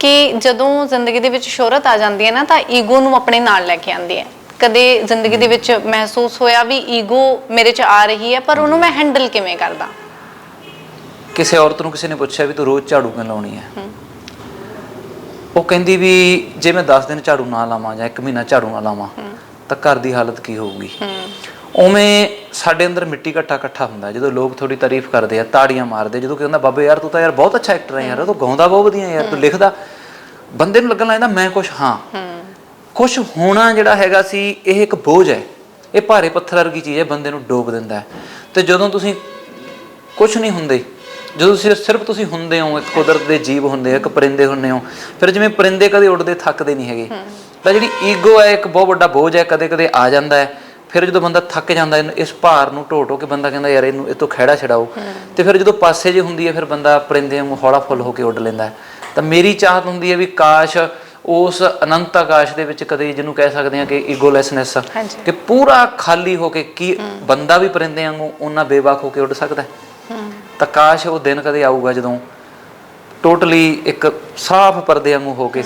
ਕਿ ਜਦੋਂ ਜ਼ਿੰਦਗੀ ਦੇ ਵਿੱਚ ਸ਼ੋਹਰਤ ਆ ਜਾਂਦੀ ਹੈ ਨਾ ਤਾਂ ਈਗੋ ਨੂੰ ਆਪਣੇ ਨਾਲ ਲੈ ਕੇ ਆਉਂਦੀ ਹੈ। ਕਦੇ ਜ਼ਿੰਦਗੀ ਦੇ ਵਿੱਚ ਮਹਿਸੂਸ ਹੋਇਆ ਵੀ ਈਗੋ ਮੇਰੇ 'ਚ ਆ ਰਹੀ ਹੈ ਪਰ ਉਹਨੂੰ ਮੈਂ ਹੈਂਡਲ ਕਿਵੇਂ ਕਰਦਾ? ਕਿਸੇ ਔਰਤ ਨੂੰ ਕਿਸੇ ਨੇ ਪੁੱਛਿਆ ਵੀ ਤੂੰ ਰੋਜ਼ ਝਾੜੂ ਕਿਉਂ ਲਾਉਣੀ ਹੈ? ਉਹ ਕਹਿੰਦੀ ਵੀ ਜੇ ਮੈਂ 10 ਦਿਨ ਝਾੜੂ ਨਾ ਲਾਵਾਂ ਜਾਂ 1 ਮਹੀਨਾ ਝਾੜੂ ਨਾ ਲਾਵਾਂ ਤਾਂ ਘਰ ਦੀ ਹਾਲਤ ਕੀ ਹੋਊਗੀ? ਉਵੇਂ ਸਾਡੇ ਅੰਦਰ ਮਿੱਟੀ ਘੱਟਾ ਇਕੱਠਾ ਹੁੰਦਾ ਜਦੋਂ ਲੋਕ ਥੋੜੀ ਤਾਰੀਫ ਕਰਦੇ ਆ ਤਾੜੀਆਂ ਮਾਰਦੇ ਜਦੋਂ ਕਹਿੰਦਾ ਬਾਬੇ ਯਾਰ ਤੂੰ ਤਾਂ ਯਾਰ ਬਹੁਤ ਅੱਛਾ ਐਕਟਰ ਹੈ ਯਾਰ ਤੂੰ ਗਾਉਂਦਾ ਬਹੁਤ ਵਧੀਆ ਯਾਰ ਤੂੰ ਲਿਖਦਾ। ਬੰਦੇ ਨੂੰ ਲੱਗਣ ਲੱਗਦਾ ਮੈਂ ਕੁਝ ਹਾਂ। ਕੁਝ ਹੋਣਾ ਜਿਹੜਾ ਹੈਗਾ ਸੀ ਇਹ ਇੱਕ ਬੋਝ ਹੈ। ਇਹ ਭਾਰੇ ਪੱਥਰ ਵਰਗੀ ਚੀਜ਼ ਹੈ ਬੰਦੇ ਨੂੰ ਡੋਬ ਦਿੰਦਾ ਤੇ ਜਦੋਂ ਤੁਸੀਂ ਕੁਝ ਨਹੀਂ ਹੁੰਦੇ ਜਦੋਂ ਸਿਰਫ ਸਿਰਫ ਤੁਸੀਂ ਹੁੰਦੇ ਹੋ ਇੱਕ ਕੁਦਰਤ ਦੇ ਜੀਵ ਹੁੰਦੇ ਹੋ ਇੱਕ ਪਰਿੰਦੇ ਹੁੰਦੇ ਹੋ ਫਿਰ ਜਿਵੇਂ ਪਰਿੰਦੇ ਕਦੇ ਉੱਡਦੇ ਥੱਕਦੇ ਨਹੀਂ ਹੈਗੇ। ਤਾਂ ਜਿਹੜੀ ਈਗੋ ਹੈ ਇੱਕ ਬਹੁਤ ਵੱਡਾ ਬੋਝ ਹੈ ਕਦੇ ਕਦੇ ਆ ਜਾਂਦਾ ਹੈ। ਫਿਰ ਜਦੋਂ ਬੰਦਾ ਥੱਕ ਜਾਂਦਾ ਇਸ ਭਾਰ ਨੂੰ ਢੋ ਢੋ ਕੇ ਬੰਦਾ ਕਹਿੰਦਾ ਯਾਰ ਇਹਨੂੰ ਇਹ ਤੋਂ ਖਹਿੜਾ ਛਡਾਓ। ਤੇ ਫਿਰ ਜਦੋਂ ਪਾਸੇ ਜੇ ਹੁੰਦੀ ਹੈ ਫਿਰ ਬੰਦਾ ਪਰਿੰਦੇ ਵਾਂਗੂ ਹੌਲਾ ਫੁੱਲ ਹੋ ਕੇ ਉੱਡ ਲੈਂਦਾ। ਤਾਂ ਮੇਰੀ ਚਾਹਤ ਹੁੰਦੀ ਹੈ ਵੀ ਕਾਸ਼ ਉਸ ਅਨੰਤ ਆਕਾਸ਼ ਦੇ ਵਿੱਚ ਕਦੇ ਜਿਹਨੂੰ ਕਹਿ ਸਕਦੇ ਹਾਂ ਕਿ ਈਗੋਲੈਸਨੈਸ। ਕਿ ਪੂਰਾ ਖਾਲੀ ਹੋ ਕੇ ਕੀ ਬੰਦਾ ਵੀ ਪਰਿੰਦੇ ਵਾਂਗੂ ਉਹਨਾਂ ਬੇਵਾਕ ਹੋ ਕੇ ਉੱਡ ਸਕਦਾ ਹੈ। ਤਾਂ ਕਾਸ਼ ਉਹ ਦਿਨ ਕਦੇ ਆਊਗਾ ਜਦੋਂ ਟੋਟਲੀ ਇੱਕ ਸਾਫ਼ ਪਰਦੇ ਵਾਂਗੂ ਹੋ ਕੇ